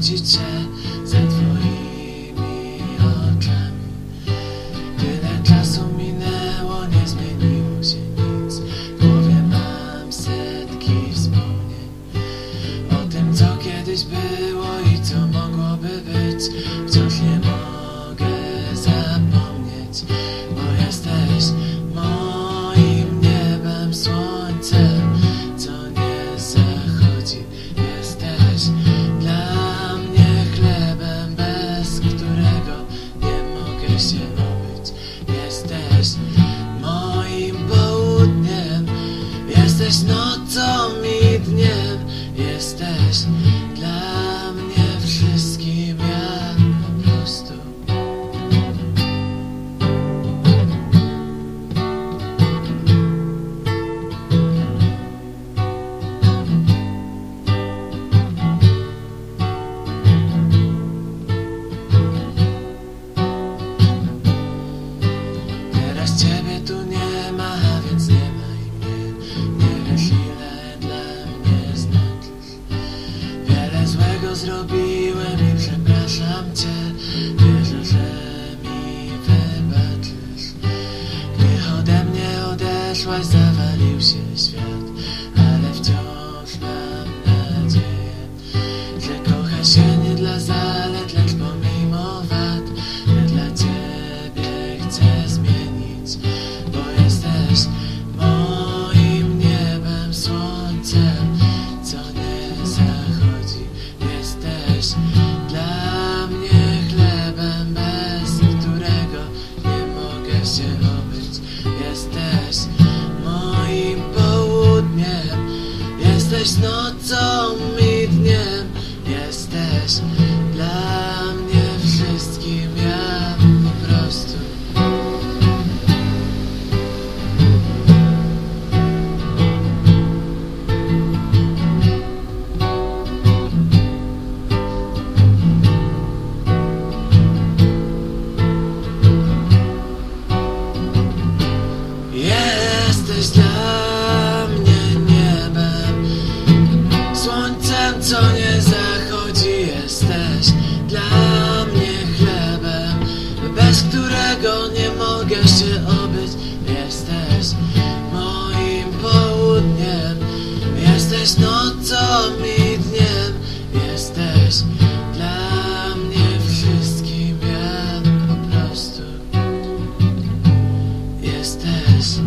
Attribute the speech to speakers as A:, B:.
A: cię za twoimi oczami. Tyle czasu minęło, nie zmieniło się nic. W głowie mam setki wspomnień o tym, co kiedyś było i co mogłoby być. Jesteś zrobiłem i przepraszam cię. Wierzę, że mi wybaczysz. Gdy ode mnie odeszłaś, zawalił się obyć. Jesteś moim południem, jesteś nocą Co nie zachodzi, jesteś dla mnie chlebem, bez którego nie mogę się obyć. Jesteś moim południem, jesteś nocą i dniem, jesteś dla mnie wszystkim, ja po prostu jesteś.